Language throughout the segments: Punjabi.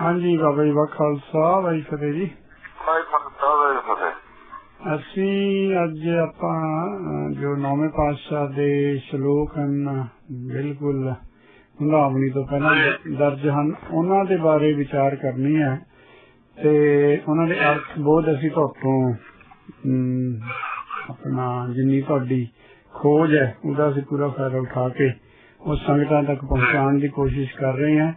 ਹਾਂਜੀ ਬਾਬਾ ਜੀ ਬਾ ਖਾਲਸਾ ਵਾਹਿ ਫਤਿਹ ਜੀ। ਭਾਈ ਫਕਤਾ ਦਾ ਫਤਿਹ। ਅਸੀਂ ਅੱਜ ਆਪਾਂ ਜੋ ਨੌਵੇਂ ਪਾਤਸ਼ਾਹ ਦੇ ਸ਼ਲੋਕ ਹਨ ਬਿਲਕੁਲ ਹੁੰਗਾਵਣੀ ਤੋਂ ਪਹਿਲਾਂ ਦਰਜ ਹਨ ਉਹਨਾਂ ਦੇ ਬਾਰੇ ਵਿਚਾਰ ਕਰਨੀ ਹੈ। ਤੇ ਉਹਨਾਂ ਦੇ ਅਰਥ ਬੋਧ ਅਸੀਂ ਅਮ, ਆਪਣਾ ਜਿੰਨੀ ਤੁਹਾਡੀ ਖੋਜ ਹੈ ਉਹਦਾ ਅਸੀਂ ਪੂਰਾ ਫਾਇਦਾ ਉਠਾ ਕੇ ਉਹ ਸੰਗਤਾਂ ਤੱਕ ਪਹੁੰਚਾਉਣ ਦੀ ਕੋਸ਼ਿਸ਼ ਕਰ ਰਹੇ ਹਾਂ।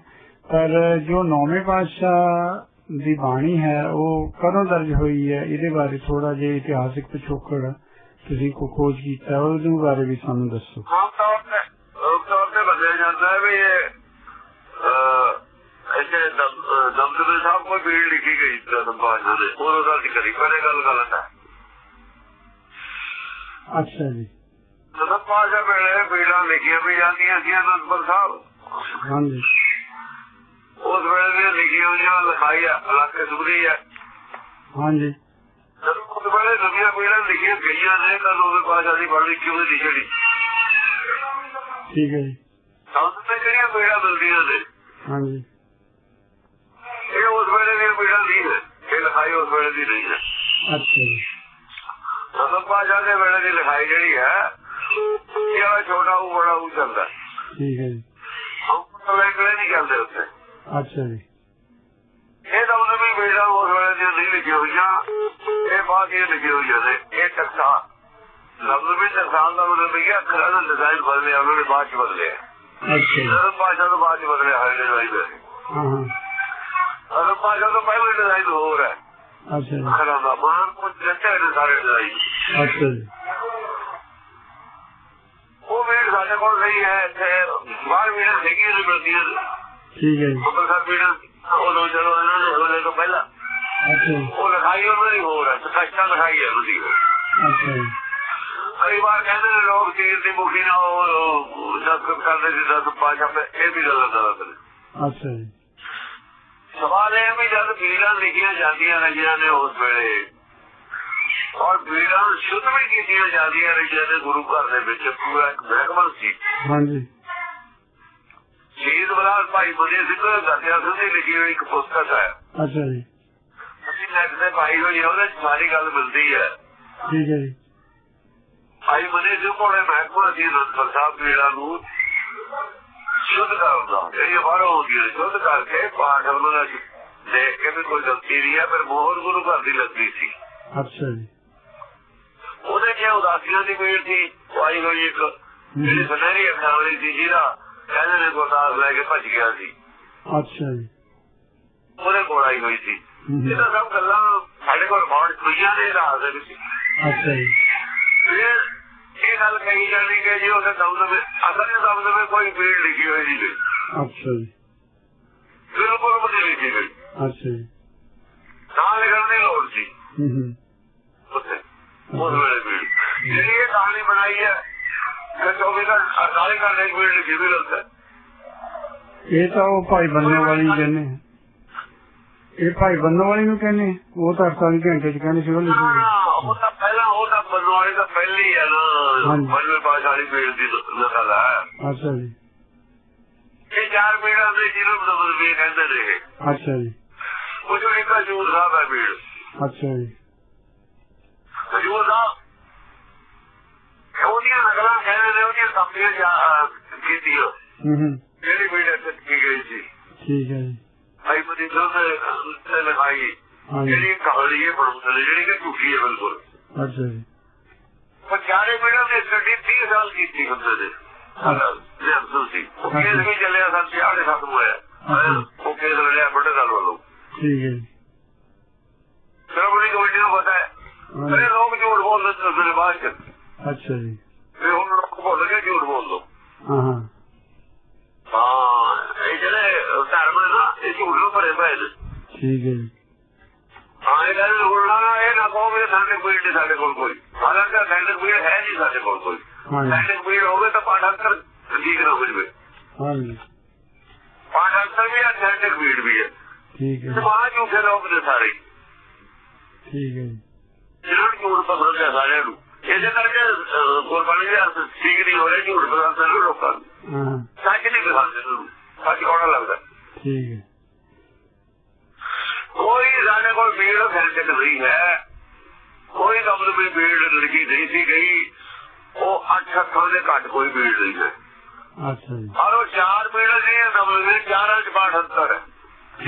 ਪਰ ਜੋ ਨੌਵੇਂ ਪਾਤਸ਼ਾਹ ਦੀ ਬਾਣੀ ਹੈ ਉਹ ਕਦੋਂ ਦਰਜ ਹੋਈ ਹੈ? ਇਹਦੇ ਬਾਰੇ ਥੋੜਾ ਜਿਹਾ ਇਤਿਹਾਸਿਕ ਪਿਛੋਕੜ ਤੁਸੀਂ ਕੋ ਖੋਜ ਕੀਤਾ ਉਹਦੇ ਬਾਰੇ ਵੀ ਸਾਨੂੰ ਦੱਸੋ। ਆਮ ਤੌਰ ਤੇ ਆਮ ਤੌਰ ਤੇ ਬਦਲਿਆ ਜਾਂਦਾ ਹੈ ਵੀ ਇਹ ਇੱਥੇ ਦਮਦਮੇ ਸਾਹਿਬ ਕੋਈ ਬੀੜ ਲਿਖੀ ਗਈ ਦਮ ਬਾਜਾ ਦੇ। ਉਹ ਦਰਜ ਕਰੀ ਪਰ ਇਹ ਗੱਲ ਗਲਤ ਹੈ। ਅੱਛਾ ਜੀ। ਦਮ ਬਾਜਾ ਵੇਲੇ ਬੀੜਾਂ ਲਿਖੀਆਂ ਵੀ ਜਾਂਦੀਆਂ ਸੀ ਅਨੰਦਪੁਰ ਸਾਹਿਬ। ਹਾਂਜੀ। ਉਸ ਵੇਲੇ ਦੀਆਂ ਲਿਖੀਆਂ ਹੋਈਆਂ ਲਿਖਾਈ ਹੈ ਇਲਾਕੇ ਸੁਭਰੀ ਹੈ ਹਾਂਜੀ। ਜਦੋਂ ਉਸ ਵੇਲੇ ਨਵੀਆਂ ਬੀੜਾਂ ਲਿਖੀਆਂ ਗਈਆਂ ਨੇ ਤਾਂ ਉਹਦੇ ਬਾਜਾ ਦੀ ਬੜੀ ਕਿਉਂ ਨਹੀਂ ਲਿਖੀ ਠੀਕ ਹੈ ਜੀ। ਸੰਤ ਤੇ ਜਿਹੜੀਆਂ ਬੀੜਾਂ ਮਿਲਦੀਆਂ ਨੇ? ਹਾਂਜੀ। ਇਹ ਉਸ ਵੇਲੇ ਦੀਆਂ ਬੀੜਾਂ ਨਹੀਂ ਹੈ ਇਹ ਲਿਖਾਈ ਉਸ ਵੇਲੇ ਦੀ ਨਹੀਂ ਹੈ। ਅੱਛਾ ਜੀ। ਮਤਲਬ ਭਾਸ਼ਾ ਦੇ ਵੇਲੇ ਦੀ ਲਿਖਾਈ ਜਿਹੜੀ ਹੈ ਇਹ ਛੋਟਾ ਉਹ ਬੜਾ ਉਹ ਚੱਲਦਾ। ਠੀਕ ਹੈ ਜੀ। ਉਹ ਲੈਂਗਲੇ ਨਹੀਂ ਚੱਲਦੇ ਉੱਥੇ? ਅੱਛਾ ਜੀ। ਇਹ ਤਾਂ ਉਹਨੇ ਵੀ ਬੀੜਾਂ ਉਸ ਵੇਲੇ ਦੀਆਂ ਨਹੀਂ ਲਿਖੀ ਹੋਈਆਂ ਇਹ ਬਾਅਦ ਦੀਆਂ ਲਿਖੀ ਹੋਈਆਂ ਨੇ ਇਹ ਟਕਸਾ ਲਫ਼ਜ਼ ਵੀ ਟਕਸਾਨ ਦਾ ਮਤਲਬ ਇਹ ਹੈ ਅੱਖਰਾਂ ਦਾ ਡਿਜ਼ਾਈਨ ਬਦਲਿਆ ਉਹਨਾਂ ਬਾਅਦ ਚ ਬਦਲਿਆ ਅੱਛਾ ਅਰਬ ਭਾਸ਼ਾ ਤੋਂ ਬਾਅਦ ਚ ਬਦਲਿਆ ਹੈ ਡਿਜ਼ਾਈਨ ਹਾਂ ਹਾਂ। ਅਰਬ ਭਾਸ਼ਾ ਤੋਂ ਪਹਿਲਾਂ ਡਿਜ਼ਾਈਨ ਹੋਰ ਹੈ ਅੱਛਾ ਜੀ। ਅੱਖਰਾਂ ਦਾ ਮਾਨ ਕੁਝ ਰੱਖਿਆ ਨੇ ਸਾਰੇ ਡਿਜ਼ਾਈਨ ਅੱਛਾ ਜੀ। ਉਹ ਵੀ ਸਾਡੇ ਕੋਲ ਨਹੀਂ ਹੈ ਇੱਥੇ ਬਾਹਰ ਵੀ ਹੈਗੀਆਂ ਨੇ ਮਿਲਦੀਆਂ ਨੇ ਠੀਕ ਹੈ ਜੀ। ਅੰਮ੍ਰਿਤਸਰ ਵੀ ਉਹ ਦੋ ਚਲੋ ਇਹਨਾਂ ਦੇ ਹੋਣੇ ਤੋਂ ਪਹਿਲਾਂ। ਅੱਛਾ ਉਹ ਲਿਖਾਈ ਉਹਨਾਂ ਦੀ ਹੋਰ ਹੈ ਸਖਸ਼ਤਾ ਲਿਖਾਈ ਹੈ ਉਹਦੀ ਅੱਛਾ ਕਈ ਵਾਰ ਕਹਿੰਦੇ ਨੇ ਲੋਕ ਤੀਰ ਦੀ ਮੁਖੀ ਨਾਲ ਉਹ ਦਸਤ ਕਰਦੇ ਸੀ ਦਸ ਪਾਸ਼ਾ ਤੇ ਇਹ ਵੀ ਗੱਲ ਗਲਤ ਨੇ। ਅੱਛਾ ਜੀ। ਸਵਾਲ ਇਹ ਵੀ ਜਦ ਬੀੜਾਂ ਲਿਖੀਆਂ ਜਾਂਦੀਆਂ ਰਹੀਆਂ ਨੇ ਉਸ ਵੇਲੇ ਔਰ ਬੀੜਾਂ ਸ਼ੁੱਧ ਵੀ ਕੀਤੀਆਂ ਜਾਂਦੀਆਂ ਨੇ ਗੁਰੂ ਘਰ ਦੇ ਵਿੱਚ ਪੂਰਾ ਇੱਕ ਮਹਿਕਮਾ ਸੀ। ਹਾਂਜੀ। ਸ਼ਹੀਦ ਬਲਾਲ ਭਾਈ ਬੁੱਢੇ ਸਿੰਘ ਦਾਤਿਆ ਸਿੰਘ ਦੀ ਲਿਖੀ ਹੋਈ ਇੱਕ ਪੁਸਤਕ ਹੈ। ਅੱਛਾ ਜੀ। ਅਸੀਂ ਨੈਟ ਤੇ ਪਾਈ ਹੋਈ ਹੈ ਉਹਦੇ ਸਾਰੀ ਗੱਲ ਮਿਲਦੀ ਹੈ। ਠੀਕ ਹੈ ਜੀ। ਭਾਈ ਬੁੱਢੇ ਸਿੰਘ ਕੋਲੇ ਮਹਿਕਮਾ ਸੀ ਅਨੰਦਪੁਰ ਸਾਹਿਬ ਬੀੜਾਂ ਨੂੰ ਸ਼ੁੱਧ ਕਰਦਾ ਜਿਹੜੀ ਬਾਹਰੋਂ ਹੁੰਦੀ ਹੈ ਸ਼ੁੱਧ ਕਰਕੇ ਪਾਠ ਉਹਨਾਂ ਦਾ ਦੇਖ ਕੇ ਵੀ ਕੋਈ ਗਲਤੀ ਨਹੀਂ ਹੈ ਪਰ ਮੋਹਰ ਗੁਰੂ ਘਰ ਦੀ ਲੱਗੀ ਸੀ। ਅੱਛਾ ਜੀ। ਉਹਦੇ ਜੇ ਉਦਾਸੀਆਂ ਦੀ ਭੀੜ ਸੀ ਆਈ ਹੋਈ ਇੱਕ ਜਿਹੜੀ ਸੁਨਹਿਰੀ ਅੱਖਾਂ ਵਾਲੀ ਸੀ ਜਿਹਦਾ ਕਹਿੰਦੇ ਨੇ ਗੁਰਦਾਸ ਲੈ ਕੇ ਭੱਜ ਗਿਆ ਸੀ। ਅੱਛਾ ਜੀ। ਉਹਦੇ ਕੋਲ ਆਈ ਹੋਈ ਸੀ। ਇਹ ਤਾਂ ਸਭ ਗੱਲਾਂ ਸਾਡੇ ਕੋਲ ਰਿਕਾਰਡ ਹੋਈਆਂ ਨੇ ਰਾਜ ਦੇ ਵਿੱਚ। ਅੱਛਾ ਜੀ। ਇਹ ਗੱਲ ਕਹੀ ਜਾਂਦੀ ਕਿ ਜੀ ਉਹਦੇ ਦਮ ਦੇ ਅਸਲ ਦੇ ਦਮ ਦੇ ਕੋਈ ਭੀੜ ਲਿਖੀ ਹੋਈ ਸੀ। ਅੱਛਾ ਜੀ। ਬਿਲਕੁਲ ਵੀ ਨਹੀਂ ਲਿਖੀ ਹੋਈ ਅੱਛਾ ਜੀ। ਤਾਂ ਲਿਖਣ ਦੀ ਲੋੜ ਸੀ। ਹੂੰ ਹੂੰ। ਉਸ ਵੇਲੇ ਭੀੜ ਜਿਹੜੀ ਇਹ ਕਹਾਣੀ ਬਣਾਈ ਹੈ 24 ਘੰਟੇ 48 ਘੰਟੇ ਦੀ ਭੀੜ ਲਿਖੀ ਵੀ ਗਲਤ ਹੈ ਇਹ ਤਾਂ ਉਹ ਭਾਈ ਬੰਨੋ ਵਾਲੀ ਕਹਿੰਦੇ। ਇਹ ਭਾਈ ਬੰਨੋ ਵਾਲੀ ਨੂੰ ਕਹਿੰਦੇ। ਉਹ ਤਾਂ 48 ਘੰਟੇ ਚ ਕਹਿੰਦੇ ਸੀ ਉਹ ਲਿਖੀ ਹੋਈ। ਹਾਂ, ਉਹ ਤਾਂ ਪਹਿਲਾਂ ਉਹ ਤਾਂ ਬਨਵਾਲੀ ਤਾਂ ਪਹਿਲੀ ਹੈ ਨਾ। ਪੰਜਵੇਂ ਪਾਸ਼ਾ ਵਾਲੀ ਪੀੜ ਦੀ ਨਕਲ ਹੈ ਅੱਛਾ ਜੀ ਇਹ ਚਾਰ ਪੀੜਾਂ ਦੇ ਜਿਹਨੂੰ ਮਤਲਬ ਵੀ ਕਹਿੰਦੇ ਨੇ। ਅੱਛਾ ਜੀ ਉਹ ਜੋ ਇੱਕ ਹਜੂਰ ਸਾਹਿਬ ਹੈ ਪੀੜ ਅੱਛਾ ਜੀ ਹਜੂਰ ਸਾਹਿਬ ਇਹ ਉਹਦੀਆਂ ਨਕਲਾਂ ਜਾ- ਕੀਤੀਆਂ ਹੂੰ ਹੂੰ। ਜਿਹੜੀ ਪੀੜ ਇੱਥੇ ਕੀ ਗਈ ਸੀ ਠੀਕ ਹੈ ਜੀ। ਭਾਈ ਮਦੀ ਸਾਹਿਬ ਨੇ ਲਿਖਾਈ। ਹਾਂਜੀ। ਜਿਹੜੀ ਕਹਾਣੀ ਇਹ ਬਣਾਉਂਦੇ ਨੇ ਜਿਹੜੀ ਕਿ ਝੂਠੀ ਹੈ ਬਿਲਕੁਲ। ਅੱਛਾ ਜੀ। ਪਰ ਚਾਰੇ ਪੀੜਾਂ ਦੇ ਸਟੱਡੀ 30 ਸਾਲ ਕੀਤੀ ਹੁੰਦੇ ਨੇ ਲੈ ਤੁਸੀਂ ਉਹ ਕੇਸ ਵੀ ਚੱਲਿਆ ਸਨ ਸਿਆੜੇ ਖਤਮ ਹੋਇਆ। ਹੈਂ? ਉਹ ਕੇਸ ਲੜਿਆ ਬੜੇ ਸਾਲ ਵੱਲੋਂ ਠੀਕ ਹੈ ਜੀ। ਸ਼੍ਰੋਮਣੀ ਕਮੇਟੀ ਨੂੰ ਪਤਾ ਹੈ। ਹਾਂਜੀ। ਅਰੇ ਲੋਕ ਝੂਠ ਬੋਲਦੇ ਨੇ ਮੇਰੇ ਬਾਅਦ ਚ। ਅੱਛਾ ਜੀ ਇਹ ਹੁਣ ਲੋਕ ਭੁੱਲ ਗਏ ਝੂਠ ਬੋਲ ਦੋ ਹਾਂ ਹਾਂ ਹਾਂ ਇਹ ਜਿਹੜੇ ਧਰਮ ਨੇ ਨਾ ਇਹ ਝੂਠ ਨੂੰ ਭਰੇ ਪਏ ਨੇ ਠੀਕ ਹੈ ਜੀ। ਹਾਂ ਇਹ ਗੱਲ ਹੁਣ ਨਾ ਇਹ ਨਾ ਕਹੋ ਵੀ ਸਾਡੇ ਕੋਈ ਨਹੀਂ ਸਾਡੇ ਕੋਲ ਕੋਈ। ਹਾਲਾਂਕਿ ਸਾਡੇ ਕੋਈ ਹੈ ਨਹੀਂ ਸਾਡੇ ਕੋਲ ਕੋਈ। ਸਾਡੇ ਕੋਈ ਹੋਵੇ ਤਾਂ ਪਾਠ ਅੰਤਰ ਠੀਕ ਨਾ ਹੋ ਜਵੇ। ਹਾਂਜੀ। ਪਾਠ ਅੰਤਰ ਵੀ ਹੈ ਸਾਡੇ ਭੀੜ ਵੀ ਹੈ ਠੀਕ ਹੈ ਸਮਾਜ ਝੂਠੇ ਲੋਕ ਨੇ ਸਾਰੇ। ਠੀਕ ਹੈ ਜੀ। ਜਿਹਨਾਂ ਨੂੰ ਝੂਠ ਪਸੰਦ ਹੈ ਸਾਰਿਆਂ ਨੂੰ। ਇਹਦੇ ਕਰਕੇ ਗੁਰਬਾਣੀ ਦੇ ਅਰਥ ਠੀਕ ਨਹੀਂ ਹੋ ਰਹੇ ਝੂਠ ਪਸੰਦ ਲੋਕਾਂ ਨੂੰ ਹਾਂ। ਸੱਚ ਨਹੀਂ ਪਸੰਦ ਇਹਨਾਂ ਨੂੰ ਸੱਚ ਕੌਣਾ ਲੱਗਦਾ? ਠੀਕ ਹੈ। ਕੋਈ ਭੀੜ ਫੈਲਟ ਨਹੀਂ ਹੈ। ਕੋਈ ਦਮਦ ਵੀ ਭੀੜ ਲੜਕੀ ਨਹੀਂ ਸੀ ਗਈ। ਉਹ ਅੱਠ ਅੱਠਾਂ ਦੇ ਘੱਟ ਕੋਈ ਭੀੜ ਨਹੀਂ ਹੈ। ਅੱਛਾ ਜੀ। ਔਰ ਉਹ ਚਾਰ ਨਹੀਂ ਹੈ ਦਮਦ ਦੇ ਚਾਰਾਂ ਚ ਬਾਠ ਅੰਤਰ ਹੈ।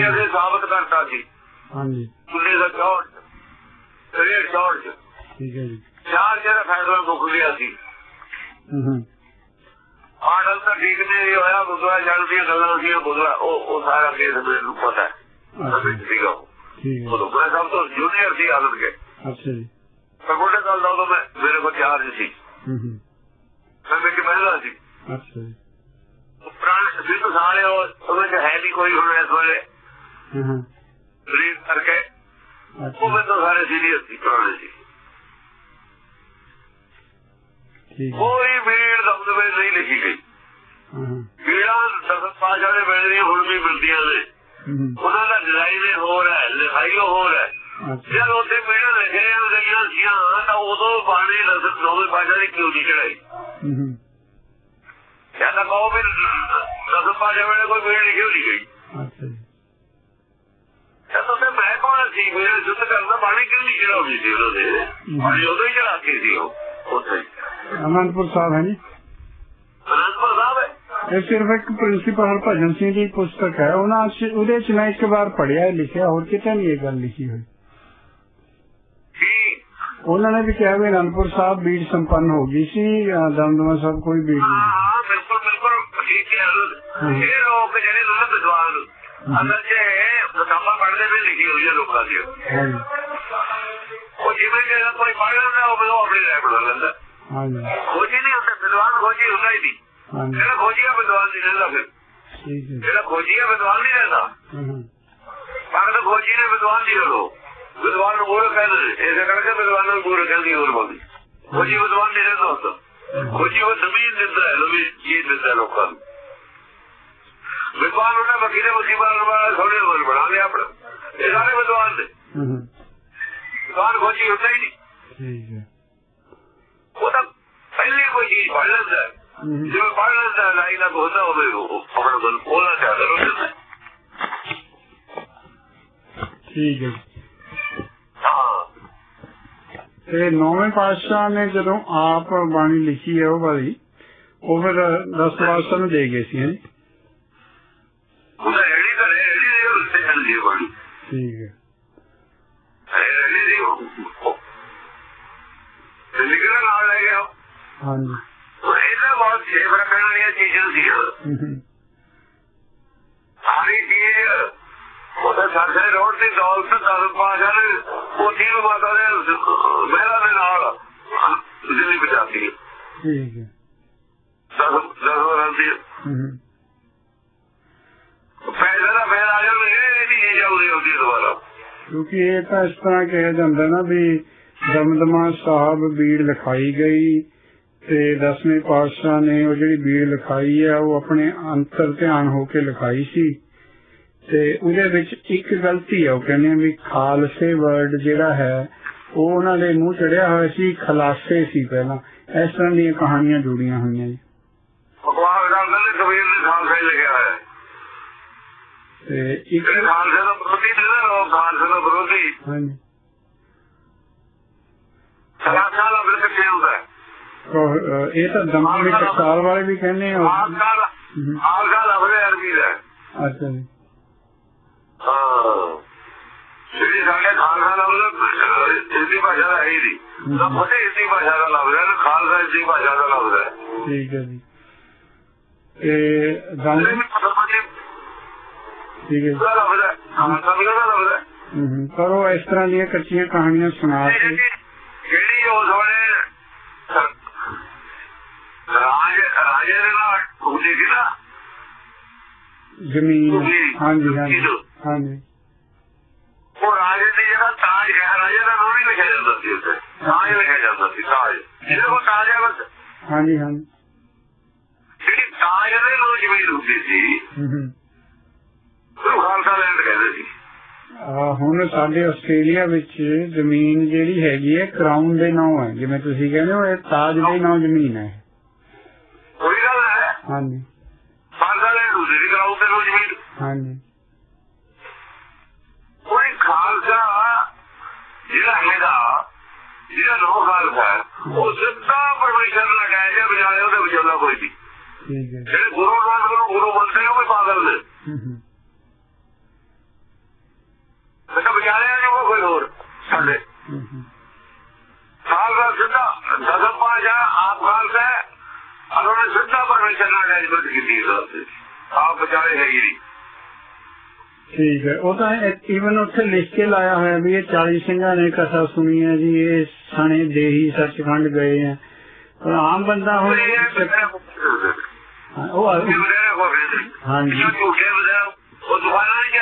ਅਸੀਂ ਸਾਬਤ ਕਰਤਾ ਸੀ। ਹਾਂਜੀ। ਉੱਨੀ ਸੌ ਚੌਂਹਠ ਤੇਰੇ ਚੌਂਹਠ ਚ। ਠੀਕ ਹੈ ਜੀ। ਚਾਰ ਜਿਹੜਾ ਫੈਸਲਾ ਮੁੱਕ ਗਿਆ ਸੀ। ਹੂੰ ਹੂੰ। ਆਡਲ ਤਾਂ ਠੀਕ ਨਹੀਂ ਹੋਇਆ ਬੁੱਧਵਾ ਜਲ ਦੀਆਂ ਗੱਲਾਂ ਸੀ ਬੁੱਧਵਾ ਉਹ ਉਹ ਸਾਰਾ ਕੇਸ ਮੈਨੂੰ ਪਤਾ ਹੈ। ਅੱਛਾ ਅਸਲ ਜੀ, ਸੀਗਾ ਉਹ ਠੀਕ ਹੈ ਉਦੋਂ ਮੈਂ ਸਭ ਤੋਂ ਜੂਨੀਅਰ ਸੀ ਆਦਤ ਕੇ ਅੱਛਾ ਜੀ ਪਰ ਬੁੱਢੇ ਗੱਲ ਦਾ ਉਦੋਂ ਮੈਂ ਮੇਰੇ ਕੋਲ ਚਾਰਜ ਸੀ ਹੂੰ ਹੂੰ ਮੈਂ ਵਿੱਚ ਮਹਿਲਾ ਸੀ ਅੱਛਾ ਜੀ ਉਹ ਪੁਰਾਣੇ ਸਿੱਧ ਸਾਰੇ ਉਹ ਉਹਦੇ ਚ ਹੈ ਨਹੀਂ ਕੋਈ ਹੁਣ ਇਸ ਵੇਲੇ ਹਾਂ ਹਾਂ ਰਿਲੀਜ਼ ਕਰਕੇ ਉਹ ਅੱਛਾ ਮੈਨੂੰ ਸਾਰੇ ਸੀਰੀਅਸ ਸੀ ਪੁਰਾਣੇ ਸੀ ਠੀਕ ਹੈ ਲਿਖੀ ਦੇ ਉਹਨਾਂ ਦਾ ਡਿਜ਼ਾਈਨ ਹੀ ਹੋਰ ਹੈ ਲਿਖਾਈ ਹੋਰ ਹੈ। ਜਦ ਉੱਥੇ ਮੇਰੇ ਲਿਖਿਆ ਗਈਆਂ ਸੀਆਂ ਤਾਂ ਉਦੋਂ ਬਾਣੀ ਨਜ਼ਰ ਨੌਵੇਂ ਪਾਸ਼ਾ ਦੀ ਕਿਉਂ ਨਹੀਂ ਚੜਾਈ? ਕਹਿੰਦਾ ਕਹੋ ਵੀ ਦਸਮ ਪਾਸ਼ਾ ਵੇਲੇ ਕੋਈ ਭੀੜ ਲਿਖੀ ਨਹੀਂ ਗਈ? ਜਦੋਂ ਤੇ ਮੈਂ ਕੋਲ ਸੀ ਮੇਰੇ ਸੁੱਤ ਕਰਨਾ ਬਾਣੀ ਕਿਉਂ ਨਹੀਂ ਚੜਾਉਂਦੀ ਸੀ ਉਹਦੇ ਬਾਣੀ ਉਦੋਂ ਹੀ ਚੜਾ ਕੇ ਸੀ ਉਹ ਉੱਥੇ। ਅਨੰਦਪੁਰ ਸਾਹਿਬ ਹੈ ਜੀ। ਅਨੰਦਪੁਰ ਸਾਹਿਬ ਹੈ। ਇਹ ਸਿਰਫ ਇੱਕ ਪ੍ਰਿੰਸੀਪਲ ਹਰਭਜਨ ਸਿੰਘ ਦੀ ਪੁਸਤਕ ਹੈ। ਉਹਨਾਂ ਉਹਦੇ ਚ ਮੈਂ ਇੱਕ ਵਾਰ ਪੜਿਆ ਲਿਖਿਆ ਹੋਰ ਕਿਤੇ ਨਹੀਂ ਇਹ ਗੱਲ ਲਿਖੀ ਹੋਈ। ਉਹਨਾਂ ਨੇ ਵੀ ਕਿਹਾ ਵੀ ਅਨੰਦਪੁਰ ਸਾਹਿਬ ਬੀੜ ਸੰਪੰਨ ਹੋ ਗਈ ਸੀ ਦਮਦਮਾ ਸਾਹਿਬ ਕੋਈ ਬੀੜ ਨਹੀਂ ਹਾਂ ਬਿਲਕੁਲ ਬਿਲਕੁਲ ਠੀਕ ਹੈ। ਇਹ ਲੋਕ ਜਿਹੜੇ ਲੋਕ ਵਿਦਵਾਨ ਅਸਲ 'ਚ ਕਿਤਾਬਾਂ ਪੜ੍ਹਦੇ ਵੀ ਲਿਖੀ ਹੋਈ ਹੈ ਲੋਕਾਂ ਦੀ। ਉਹ ਜਿਵੇਂ ਕਿ ਕੋਈ ਪੜ੍ਹ ਲੈਂਦਾ ਉਹ ਆਪਣੀ ਬਣਾ ਲੈਂਦਾ। ਹਾਂਜੀ। ਖੋਜੀ ਨਹੀਂ ਹੁੰਦਾ ਵਿਦਵਾਨ ਖੋਜੀ ਹੁੰਦਾ ਹੀ ਨਹੀਂ। ਜਿਹੜਾ ਖੋਜੀ ਆ ਵਿਦਵਾਨ ਨਹੀਂ ਰਹਿੰਦਾ ਫਿਰ। ਠੀਕ ਹੈ। ਜਿਹੜਾ ਖੋਜੀ ਆ ਵਿਦਵਾਨ ਨਹੀਂ ਰਹਿੰਦਾ। ਪਰ ਖੋਜੀ ਨੇ ਵਿਦਵਾਨ ਨਹੀਂ ਹੋ ਵਿਦਵਾਨ ਨੂੰ ਮੂਰਖ ਕਹਿੰਦੇ ਇਸੇ ਕਰਕੇ ਵਿਦਵਾਨ ਨੂੰ ਮੂਰਖ ਕਹਿੰਦੀ ਹੋਰ ਬੋਲਦੀ ਖੋਜੀ ਵਿਦਵਾਨ ਨਹੀਂ ਰਹਿੰਦਾ ਹੁੰਦਾ ਖੋਜੀ ਉਹ ਜ਼ਮੀਨ ਦਿੰਦਾ ਹੈ ਨਵੀਂ ਚੀਜ਼ ਦਿੰਦਾ ਲੋਕਾਂ ਨੂੰ ਵਿਦਵਾਨ ਉਹਨਾਂ ਵਕੀਲੇ ਮੁਸੀਬਤ ਵਾਲਾ ਥੋੜੇ ਹੋਰ ਬਣਾ ਲਿਆ ਆਪਣਾ। ਇਹ ਸਾਰੇ ਵਿਦਵਾਨ ਨੇ। ਵਿਦਵਾਨ ਖੋਜੀ ਹੁੰਦਾ ਹੀ ਨਹੀਂ। ਠੀਕ ਹੈ। ਉਹ ਤਾਂ ਪਹਿਲੀ ਕੋਈ ਚੀਜ਼ ਪੜ ਲੈਂਦਾ ਜਿਵੇਂ ਪੜ ਲੈਂਦਾ ਲਾਈ ਨਾ ਹੁੰਦਾ ਹੋਵੇ ਉਹ ਆਪਣਾ ਮਨ ਖੋਲਣਾ ਚਾਹਦਾ ਰੋਜ਼ ਠੀਕ ਹੈ ਤੇ ਨੌਵੇਂ ਪਾਤਸ਼ਾਹ ਨੇ ਜਦੋਂ ਆਪ ਬਾਣੀ ਲਿਖੀ ਹੈ ਉਹ ਵਾਲੀ ਉਹ ਫਿਰ ਦਸ ਪਾਤਸ਼ਾਹ ਨੂੰ ਦੇ ਗਏ ਸੀ ਹੈਂ ਦੇ ਠੀਕ ਹੈ। ਦੀ ਲਿਖਣਾ ਨਾਲ ਲੈ ਗਿਆ ਹਾਂਜੀ। ਉਹ ਇਹਦਾ ਬਹੁਤ ਸੇਵ ਰੱਖਣ ਵਾਲੀਆਂ ਚੀਜ਼ਾਂ ਸੀ ਹਮ, ਹਮ, ਸਾਰੀ ਚੀਜ਼ ਉਹਦਾ ਸਾਡੇ ਰੋਡ ਦੀ ਦੌਲਤ ਦਸ ਪਾਸ਼ਾ ਨੇ ਉਹ ਤੀਨ ਮਾਤਾ ਦੇ ਮਹਿਲਾ ਦੇ ਨਾਲ ਦਿੱਲੀ ਬਚਾਤੀ ਠੀਕ ਹੈ। ਦਸ ਦਸ ਵਰਾਂ ਦੀ। ਹਮ, ਹਮ, ਪੈਸੇ ਦਾ ਫੇਰ ਆ ਜਾਂਦੇ ਇਹ ਨਹੀਂ ਦੁਬਾਰਾ। ਕਿਉਂਕਿ ਇਹ ਤਾਂ ਇਸ ਤਰ੍ਹਾਂ ਕਿਹਾ ਜਾਂਦਾ ਨਾ ਵੀ ਦਮਦਮਾ ਸਾਹਿਬ ਬੀੜ ਲਿਖਾਈ ਗਈ। ਤੇ ਦਸਵੇਂ ਪਾਤਸ਼ਾਹ ਨੇ ਉਹ ਜਿਹੜੀ ਬੀੜ ਲਿਖਾਈ ਹੈ ਉਹ ਆਪਣੇ ਅੰਤਰ ਧਿਆਨ ਹੋ ਕੇ ਲਿਖਾਈ ਸੀ। ਤੇ ਉਹਦੇ ਵਿੱਚ ਇੱਕ ਗਲਤੀ ਹੈ ਉਹ ਕਹਿੰਦੇ ਆ ਵੀ ਖਾਲਸੇ ਵਰਡ ਜਿਹੜਾ ਹੈ ਉਹ ਉਹਨਾਂ ਦੇ ਮੂੰਹ ਚੜਿਆ ਹੋਇਆ ਸੀ ਖਲਾਸੇ ਸੀ ਪਹਿਲਾਂ। ਇਸ ਤਰ੍ਹਾਂ ਦੀਆਂ ਕਹਾਣੀਆਂ ਜੁੜੀਆਂ ਹੋਈਆਂ ਜੀ। ਭਗਵਾਨ ਰਾਮ ਨੇ ਕਬੀਰ ਦੇ ਖਾਲਸਾ ਹੀ ਲਿਖਿਆ ਤੇ ਇੱਕ ਖਾਲਸੇ ਦਾ ਵਿਰੋਧੀ ਨਾ ਉਹ ਖਾਲਸੇ ਦਾ ਵਿਰੋਧੀ। ਹਾਂਜੀ। ਖਾਲਸਾ ਦਾ ਕਿੱਥੇ ਹੁੰਦਾ? ਇਹ ਤਾਂ ਦਮਦਮੇ ਟਕਸਾਲ ਵਾਲੇ ਵੀ ਕਹਿੰਦੇ ਆ। ਹਮ, ਖਾਲਸਾ ਲਫ਼ਜ਼ ਅਰਬੀ ਦਾ। ਅੱਛਾ ਜੀ। ਹਾਂ। ਜਿਹੜੀ ਸਾਡੇ ਖਾਲਸਾ ਲਫ਼ਜ਼ ਹਿੰਦੀ ਭਾਸ਼ਾ ਦਾ ਹੈ ਨਹੀਂ। ਤਾਂ ਫਤੇ ਹਿੰਦੀ ਭਾਸ਼ਾ ਦਾ ਲਫ਼ਜ਼ ਹੈ ਖਾਲਸਾ ਹਿੰਦੀ ਭਾਸ਼ਾ ਦਾ ਲਫ਼ਜ਼ ਹੈ ਠੀਕ ਹੈ ਜੀ। ਤੇ ਪਤਾ ਠੀਕ ਹੈ ਜੀ। ਦਾ ਖਾਲਸਾ ਵੀ ਉਹਦਾ ਲਫ਼ਜ਼ ਹੈ ਉਹ ਇਸ ਤਰ੍ਹਾਂ ਦੀਆਂ ਕੱਚੀਆਂ ਕਹਾਣੀਆਂ ਸੁਣਾ ਕੇ ਜਿਹੜੀ ਉਸ ਜ਼ਮੀਨ ਹਾਂਜੀ ਹਾਂਜੀ ਹਾਂਜੀ। ਉਹ ਰਾਜੇ ਦੀ ਤਾਜ ਹੈ ਰਾਜੇ ਦਾ ਨਾਮ ਨਹੀਂ ਲਿਖਿਆ ਜਾਂਦਾ ਸੀ ਉੱਤੇ ਤਾਜ ਲਿਖਿਆ ਜਾਂਦਾ ਸੀ ਤਾਜ। ਜਿਹਦੇ ਕੋਲ ਤਾਜ ਹੈ ਬਸ। ਹਾਂਜੀ ਹਾਂਜੀ। ਜਿਹੜੀ ਤਾਜ ਦੇ ਨਾਲ ਜ਼ਮੀਨ ਹੁੰਦੀ ਸੀ ਹਮ, ਹਮ। ਉਹ ਖਾਲਸਾ ਲੈਂਡ ਕਹਿੰਦੇ ਸੀ। ਆਹ, ਹੁਣ ਸਾਡੇ ਆਸਟ੍ਰੇਲੀਆ ਵਿੱਚ ਜ਼ਮੀਨ ਜਿਹੜੀ ਹੈਗੀ ਹੈ ਕਰਾਊਨ ਦੇ ਨਾਂ ਹੈ। ਜਿਵੇਂ ਤੁਸੀਂ ਕਹਿੰਦੇ ਹੋ ਇਹ ਤਾਜ ਦੇ ਨਾਂ ਜ਼ਮੀਨ ਹੈ। ਕੋਈ ਗੱਲ ਹੈ। ਹਾਂਜੀ। ਖਾਲਸਾ ਲੈਂਡ ਹੁੰਦੀ ਸੀ ਕਰਾਉ ਤੇ ਜ਼ਮੀਨ। ਹਾਂਜੀ। ਕੋਈ ਖਾਲਸਾ ਜਿਹੜਾ ਹੈਗਾ ਜਿਹੜਾ ਲੋਕ ਖਾਲਸਾ ਉਹ ਸਿੱਧਾ ਪਰਮੇਸ਼ਰ ਲਗਾਇਆ ਜਾਂ ਬਜਾਏ ਉਹਦੇ ਵਿਚੋਲਾ ਕੋਈ ਨਹੀਂ। ਠੀਕ ਹੈ। ਜਿਹੜੇ ਗੁਰੂ ਨਾਨਕ ਨੂੰ ਗੁਰੂ ਨੇ ਉਹ ਵੀ ਪਾਗਲ ਨੇ। ਹੂੰ ਹੂੰ। ਤੇ ਬਜਾਏ ਨਹੀਂ ਉਹ ਕੋਈ ਹੋਰ ਸਾਡੇ। ਹੂੰ ਖਾਲਸਾ ਸਿੱਧਾ ਦਸਮ ਪਾਸ਼ਾ ਆਪ ਖਾਲਸਾ ਹੈ ਔਰ ਉਹਨੇ ਸਿੱਧਾ ਪਰਮੇਸ਼ਰ ਨਾਲ ਅਟੈਚਮੈਂਟ ਕੀਤੀ ਹੈ ਆਪ ਬਚਾਏ ਹੈ ਹੀ ਨਹੀਂ ਠੀਕ ਹੈ ਉਹ ਤਾਂ ਈਵਨ ਉੱਥੇ ਲਿਖ ਕੇ ਲਾਇਆ ਹੋਇਆ ਵੀ ਇਹ 40 ਸਿੰਘਾਂ ਨੇ ਕਥਾ ਸੁਣੀ ਹੈ ਜੀ ਇਹ ਸਣੇ ਦੇਹੀ ਸੱਚਖੰਡ ਗਏ ਆ ਪਰ ਆਮ ਬੰਦਾ ਹੁਣ ਇਹ ਹਾਂ, ਉਹ ਆ- ਹਾਂਜੀ ਜੋ ਝੂਠੇ ਬਜ਼ਾਰ ਉਹ ਦੁਕਾਨਾਂ ਨਹੀਂ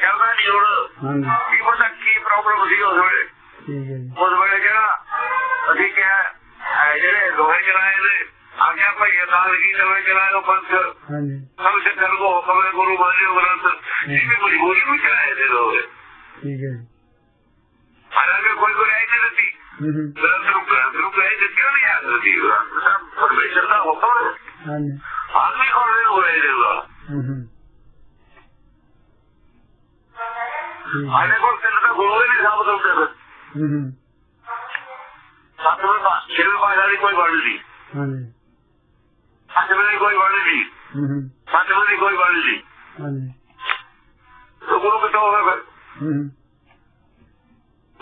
ਚੱਲਦੀ ਜੀ ਨਹੀਂ ਹੁਣ ਕੀ ਪਤਾ ਕੀ ਪ੍ਰੋਬਲਮ ਸੀ ਉਸ ਵੇਲੇ। ਠੀਕ ਹੈ ਜੀ। ਉਸ ਵੇਲੇ ਜਿਹੜਾ ਅਸੀਂ ਕਿਹਾ ਜਿਹੜੇ ਲੋਹੇ ਚਲਾਏ ਨੇ ਆਗਿਆ ਭਈ ਅਦਾਲ ਕੀ ਲੋਹੇ ਚਲਾਏ ਉਹ ਪੰਥ। ਹਾਂਜੀ। ਸਭ ਸੇ ਕਰ ਕੋ ਹੁਕਮ ਹੈ ਗੁਰੂ ਮਾਨਿਓ ਗ੍ਰੰਥ ਇਹ ਵੀ ਮਜਬੂਰੀ ਨੂੰ ਚਲਾਏ ਦੇ ਲੋਗ ਠੀਕ ਹੈ ਜੀ। ਹਾਲਾਂਕਿ ਕੋਈ ਕੋਈ ਆਈ ਨਹੀਂ ਦਿੱਤੀ। ਗ੍ਰੰਥ ਨੂੰ ਗ੍ਰੰਥ ਨੂੰ ਕਹੇ ਤੇ ਕਿਉਂ ਨਹੀਂ ਆ ਦਿੱਤੀ। ਸਭ ਪਰਮੇਸ਼ਰ ਦਾ ਹੁਕਮ। ਹਾਂਜੀ। ਆਦਮੀ ਕੋਲ ਨਹੀਂ ਹੋਏ ਦੇਗਾ ਹੂੰ ਹੂੰ। ਸਾਡੇ ਕੋਲ ਤਿੰਨ ਤਾਂ ਗੁਰੂ ਹੀ ਨਹੀਂ ਸਾਬਤ ਹੁੰਦੇ ਫਿਰ। ਹੂੰ ਹੂੰ। ਦੀ ਕੋਈ ਵੜ ਨਹੀਂ। ਹਾਂਜੀ। ਦੀ ਕੋਈ ਵੜ ਨਹੀਂ। ਹੂੰ ਹੂੰ। ਦੀ ਕੋਈ ਵੜ ਨਹੀਂ। ਹਾਂਜੀ। ਤਾਂ ਗੁਰੂ ਕਿੱਥੋਂ ਹੋ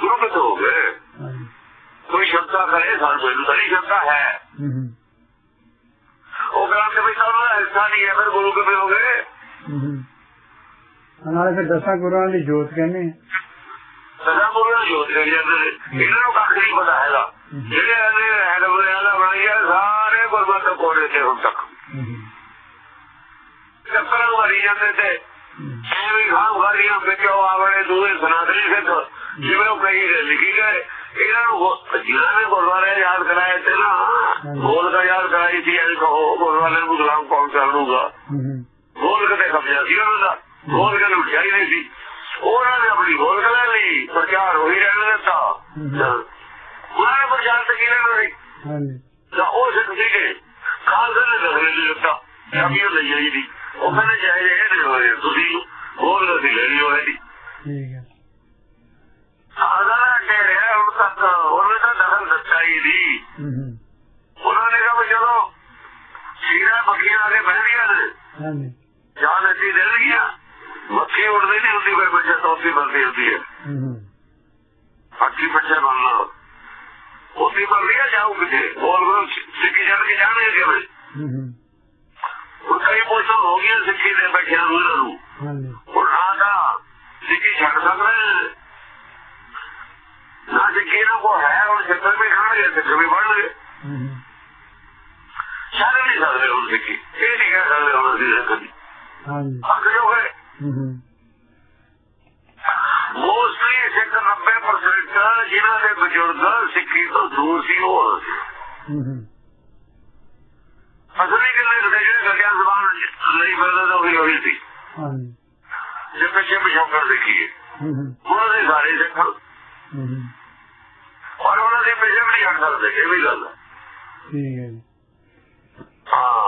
ਗੁਰੂ ਕਿੱਥੋਂ ਹੋ ਗਏ? ਕੋਈ ਸ਼ਬਦਾ ਕਰੇ ਸਾਨੂੰ ਸ਼ਬਦਾ ਹੈ। ਹੂੰ ਹੂੰ। ਉਹ ਹਿੱਸਾ ਨਹੀਂ ਹੈ ਫਿਰ ਗੁਰੂ ਕਿਵੇਂ ਹੋ ਗਏ? ਹੂੰ ਹੂੰ। ਨਾਲੇ ਫਿਰ ਦਸਾਂ ਗੁਰੂਆਂ ਦੀ ਜੋਤ ਕਹਿੰਦੇ ਆ। ਸਦਾ ਗੁਰੂ ਦਾ ਜੋਤ ਕਰੀ ਜਾਂਦੇ ਨੇ ਇਹਨਾਂ ਨੂੰ ਕੱਖ ਨਹੀਂ ਪਤਾ ਹੈਗਾ। ਜਿਹੜੇ ਇਹਨੇ ਹੈਡ ਬੁਲਿਆਲਾ ਬਣਾਈਆ ਸਾਰੇ ਗੁਰਮਤਿ ਕੋਲੇ ਤੇ ਹੁਣ ਤੱਕ। ਚੱਕਰਾਂ ਮਾਰੀ ਜਾਂਦੇ ਤੇ ਐਵੇਂ ਖਾਮ ਖਾਰੀਆਂ ਵਿੱਚੋਂ ਆਵੜੇ ਦੂਏ ਸਨਾਤਨੀ ਸਿੱਖ ਜਿਵੇਂ ਉਹ ਕਹੀ ਲਿਖੀ ਗਏ। ਇਹਨਾਂ ਨੂੰ ਜਿਨ੍ਹਾਂ ਨੇ ਗੁਰਦੁਆਰੇ ਯਾਦ ਕਰਾਏ ਤੇ ਨਾ ਗੋਲ ਦਾ ਯਾਦ ਕਰਾਈ ਸੀ ਇਹ ਕਹੋ ਗੁਰਦੁਆਰੇ ਨੂੰ ਗੁਲਾਮ ਕੌਣ ਕਰ ਲੂਗਾ? ਗੋਲ ਕਦੇ ਕਬਜ਼ਾ ਸੀ ਉਹਨਾਂ ਦਾ ਗੋਲ ਕਦੇ ਉੱਠਿਆ ਹੀ ਨਹੀਂ ਸੀ। ਉਹਨਾਂ ਨੇ ਆਪਣੀ ਗੋਲ ਕਦੇ ਲਈ ਪ੍ਰਚਾਰ ਹੋਈ ਰਹਿਣ ਦਿੱਤਾ। ਉਹਨਾਂ ਨੇ ਪ੍ਰਚਾਰ ਤੇ ਕੀ ਲੈਣਾ ਸੀ ਹਾਂਜੀ। ਤਾਂ ਉਹ ਸਿੱਖ ਸੀਗੇ ਖਾਲਸੇ ਨੇ ਨਹੀਂ ਦਿੱਤਾ। ਕਾਬੀਅਤ ਲਈ ਆਈ ਦੀ ਉਹ ਕਹਿੰਦੇ ਜਾਏ ਇਹ ਨਹੀਂ ਹੋਏ ਤੁਸੀਂ ਗੋਲ ਕਦੇ ਲੈਣੀ ਹੋਏ ਦੀ ਠੀਕ ਹੈ। ਆਜ਼ਾਦ ਕਹਿ ਰਿਹਾ ਹੁਣ ਤੱਕ ਉਹਨੇ ਤਾਂ ਦਖਲ ਦਿੱਤਾ ਹੀ ਹੂੰ ਹੂੰ। ਉਹਨਾਂ ਨੇ ਕਿਹਾ ਜਦੋਂ ਸੀਰਾ ਬੱਕੀਆਂ ਆ ਕੇ ਬਹਿਣੀਆਂ ਨੇ ਹਾਂਜੀ। ਜਾਂ ਨਦੀ ਦੇ ਲਈਆਂ ਮੱਖੀ ਉੜਦੀ ਨਹੀਂ ਹੁੰਦੀ ਕੋਈ ਬੱਚਾ ਤੋਤੀ ਬਣਦੀ ਹੁੰਦੀ ਹੈ। ਅੱਖੀ ਬੱਚਾ ਬਣਨਾ ਉਹਦੀ ਬਣਦੀ ਹੈ ਜਾਊ ਕਿਤੇ ਹੋਰ ਸਿੱਖੀ ਛੱਡ ਕੇ ਜਾਣਗੇ ਕਿਵੇਂ? ਹੂੰ ਹੂੰ। ਹੁਣ ਕਈ ਮੌਸਮ ਹੋ ਗਏ ਸਿੱਖੀ ਦੇ ਬੈਠਿਆਂ ਨੂੰ ਹਾਂਜੀ। ਹੁਣ ਆਦਾ ਸਿੱਖੀ ਛੱਡ ਸਕਦੇ ਨੇ। ਸਿੱਖੀ ਨੂੰ ਕੋ ਹੈ ਹੁਣ ਸਿੱਖਣ ਵੀ ਖਾਣਗੇ ਸਿੱਖ ਵੀ ਬਣਨਗੇ। ਛੱਡ ਨਹੀਂ ਸਕਦੇ ਸਿੱਖੀ। ਇਹ ਨਹੀਂ ਕਹਿ ਸਕਦੇ ਸਿੱਖੀ। ਹਾਂਜੀ। ਹੱਕ ਜੋ ਹੈ ਹੂੰ ਹੂੰ ਮੋਸਟਲੀ ਸਿੱਖ 90% ਜਿਨ੍ਹਾਂ ਦੇ ਬਜ਼ੁਰਗ ਸਿੱਖੀ ਤੋਂ ਦੂਰ ਸੀ ਉਹ ਅਸਲੀ ਗੱਲ ਹੈ ਕਿ ਗੱਲਾਂ ਜ਼ਬਾਨ ਲਈ ਬਦਲ ਤਾਂ ਹੋਈ ਹੋਈ ਸੀ। ਜੇ ਪਿੱਛੇ ਪਿਛੋਕਰ ਦੇਖੀਏ। ਹੂੰ ਹੂੰ ਉਹਨਾਂ ਦੇ ਸਾਰੇ ਸਿੱਖ। ਹੂੰ ਹੂੰ ਔਰ ਉਹਨਾਂ ਦੇ ਪਿੱਛੇ ਵੀ ਨਹੀਂ ਹਟ ਸਕਦੇ ਇਹ ਵੀ ਗੱਲ ਹੈ ਠੀਕ ਹੈ ਜੀ। ਹਾਂ।